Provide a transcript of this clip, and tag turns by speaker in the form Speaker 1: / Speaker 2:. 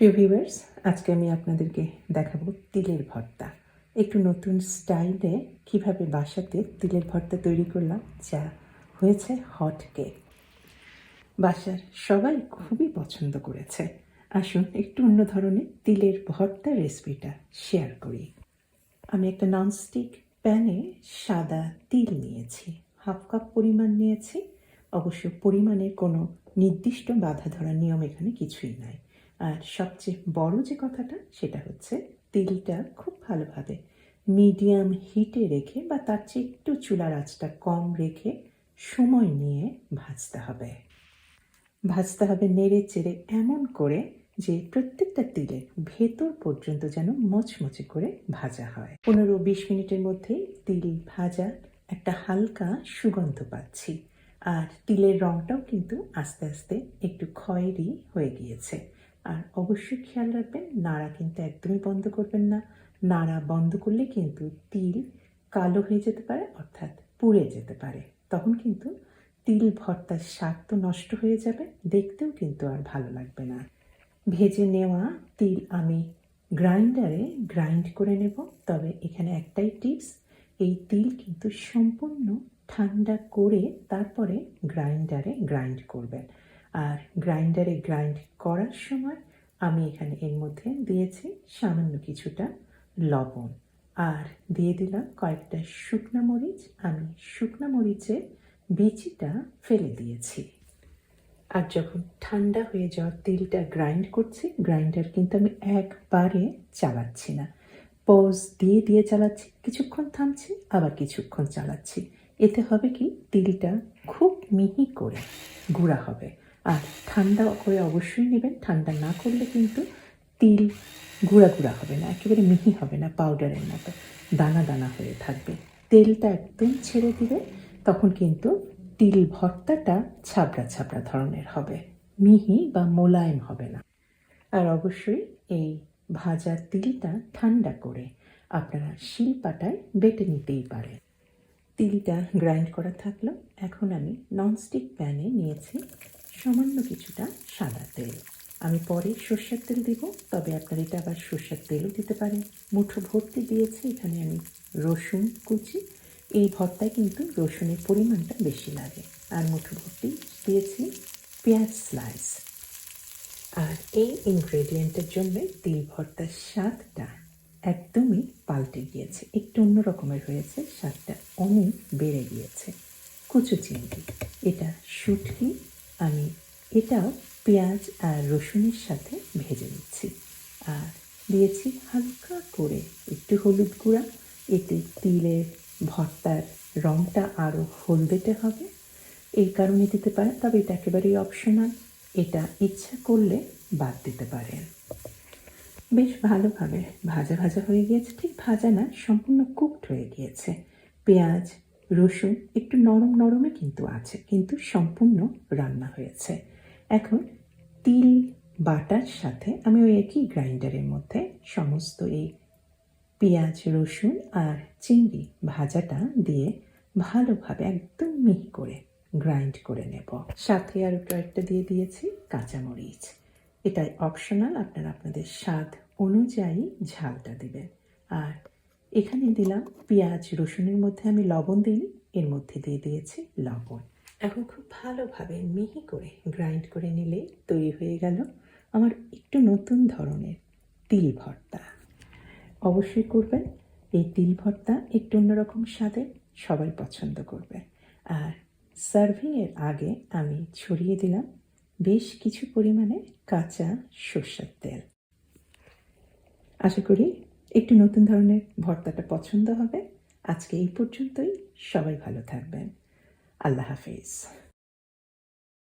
Speaker 1: প্রিয় ভিউয়ার্স আজকে আমি আপনাদেরকে দেখাবো তিলের ভর্তা। একটু নতুন স্টাইলে কীভাবে বাসাতে তিলের ভর্তা তৈরি করলাম, যা হয়েছে হট কেক বাসার সবাই খুবই পছন্দ করেছে। আসুন একটু অন্য ধরনের তিলের ভর্তা রেসিপিটা শেয়ার করি। আমি একটা ননস্টিক প্যানে সাদা তিল নিয়েছি। হাফ কাপ পরিমাণ নিয়েছি। অবশ্য পরিমাণের কোনো নির্দিষ্ট বাধা ধরার নিয়ম এখানে কিছুই নাই। আর সবচেয়ে বড় যে কথাটা, সেটা হচ্ছে তেলটা খুব ভালোভাবে মিডিয়াম হিটে রেখে বা তার চেয়ে একটু চুলার আঁচটা কম রেখে সময় নিয়ে ভাজতে হবে। ভাজতে হবে নেড়ে চেড়ে এমন করে যে প্রত্যেকটা তিলের ভেতর পর্যন্ত যেন মচমচে করে ভাজা হয়। পনেরো বিশ মিনিটের মধ্যেই তিল ভাজা একটা হালকা সুগন্ধ পাচ্ছি। আর তিলের রংটাও কিন্তু আস্তে আস্তে একটু খয়েরি হয়ে গিয়েছে। আর অবশ্যই খেয়াল রাখবেন, নাড়া কিন্তু একদমই বন্ধ করবেন না। নাড়া বন্ধ করলে কিন্তু তিল কালো হয়ে যেতে পারে, অর্থাৎ পুড়ে যেতে পারে। তখন কিন্তু তিল ভর্তার স্বাদ তো নষ্ট হয়ে যাবে, দেখতেও কিন্তু আর ভালো লাগবে না। ভেজে নেওয়া তিল আমি গ্রাইন্ডারে গ্রাইন্ড করে নেব। তবে এখানে একটাই টিপস, এই তিল কিন্তু সম্পূর্ণ ঠান্ডা করে তারপরে গ্রাইন্ডারে গ্রাইন্ড করবেন। আর গ্রাইন্ডারে গ্রাইন্ড করার সময় আমি এখানে এর মধ্যে দিয়েছি সামান্য কিছুটা লবণ। আর দিয়ে দিলাম কয়েকটা শুকনো মরিচ। আমি শুকনো মরিচের বিচিটা ফেলে দিয়েছি। আর যখন ঠান্ডা হয়ে যাওয়া তেলটা গ্রাইন্ড করছি, গ্রাইন্ডার কিন্তু আমি একবারে চালাচ্ছি না। পজ দিয়ে দিয়ে চালাচ্ছি, কিছুক্ষণ থামছি, আবার কিছুক্ষণ চালাচ্ছি। এতে হবে কি, তিলটা খুব মিহি করে গুঁড়া হবে। আর ঠান্ডা করে অবশ্যই নেবেন। ঠান্ডা না করলে কিন্তু তিল গুঁড়া গুঁড়া হবে না, একেবারে মিহি হবে না পাউডারের মতো দানা দানা হয়ে থাকবে। তেলটা একদম ছেড়ে দিবে তখন কিন্তু তিল ভর্তাটা ছাবড়া ছাবড়া ধরনের হবে, মিহি বা মোলায়েম হবে না। আর অবশ্যই এই ভাজা তিলটা ঠান্ডা করে আপনারা শিলপাটায় বেটে নিতেই পারেন। তিলটা গ্রাইন্ড করা থাকল। এখন আমি ননস্টিক প্যানে নিয়েছি সামান্য কিছুটা সাদা তেল। আমি পরে সর্ষের তেল দিব, তবে আপনারা এটা আবার সর্ষের তেলও দিতে পারেন। মুঠো ভর্তি দিয়েছি, এখানে আমি রসুন কুচি। এই ভর্তায় কিন্তু রসুনের পরিমাণটা বেশি লাগে। আর মুঠো ভর্তি দিয়েছি পেঁয়াজ স্লাইস। আর এই ইনগ্রেডিয়েন্টের জন্য তিল ভর্তার স্বাদটা একদমই পাল্টে গিয়েছে। একটু অন্য রকমের হয়েছে, স্বাদটা অনেক বেড়ে গিয়েছে। কুচু চিংড়ি। এটা শুটকি আমি এটাও পেঁয়াজ আর রসুনের সাথে ভেজে নিচ্ছি। আর দিয়েছি হালকা করে একটু হলুদ গুঁড়া। এতে তিলের ভর্তার রঙটা আরও হলদেটে হবে। এই কারণে দিতে পারেন, তবে এটা একেবারেই অপশনাল এটা ইচ্ছা করলে বাদ দিতে পারেন। বেশ ভালোভাবে ভাজা ভাজা হয়ে গিয়েছে। ঠিক ভাজা না, সম্পূর্ণ কুকড হয়ে গিয়েছে। পেঁয়াজ রসুন একটু নরম নরমে কিন্তু আছে, কিন্তু সম্পূর্ণ রান্না হয়েছে। এখন তিল, বাটার সাথে আমি ওই একই গ্রাইন্ডারের মধ্যে সমস্ত এই পেঁয়াজ, রসুন আর চিংড়ি ভাজাটা দিয়ে ভালোভাবে একদম মিহি করে গ্রাইন্ড করে নেব। সাথে আরও কয়েকটা দিয়ে দিয়েছি কাঁচামরিচ। এটাই অপশনাল আপনারা আপনাদের স্বাদ অনুযায়ী ঝালটা দেবেন। আর এখানে দিলাম পেঁয়াজ, রসুনের মধ্যে আমি লবণ দিইনি এর মধ্যে দিয়ে দিয়েছি লবণ। এখন খুব ভালোভাবে মিহি করে গ্রাইন্ড করে নিলেই তৈরি হয়ে গেল আমার একটু নতুন ধরনের তিল ভর্তা। অবশ্যই করবেন, এই তিল ভর্তা একটু অন্যরকম স্বাদে সবাই পছন্দ করবে। আর সার্ভিংয়ের আগে আমি ছড়িয়ে দিলাম বেশ কিছু পরিমাণে কাঁচা সর্ষের তেল। আশা করি একটু নতুন ধরনের ভর্তাটা পছন্দ হবে। আজকে এই পর্যন্তই। সবাই ভালো থাকবেন। আল্লাহ হাফিজ।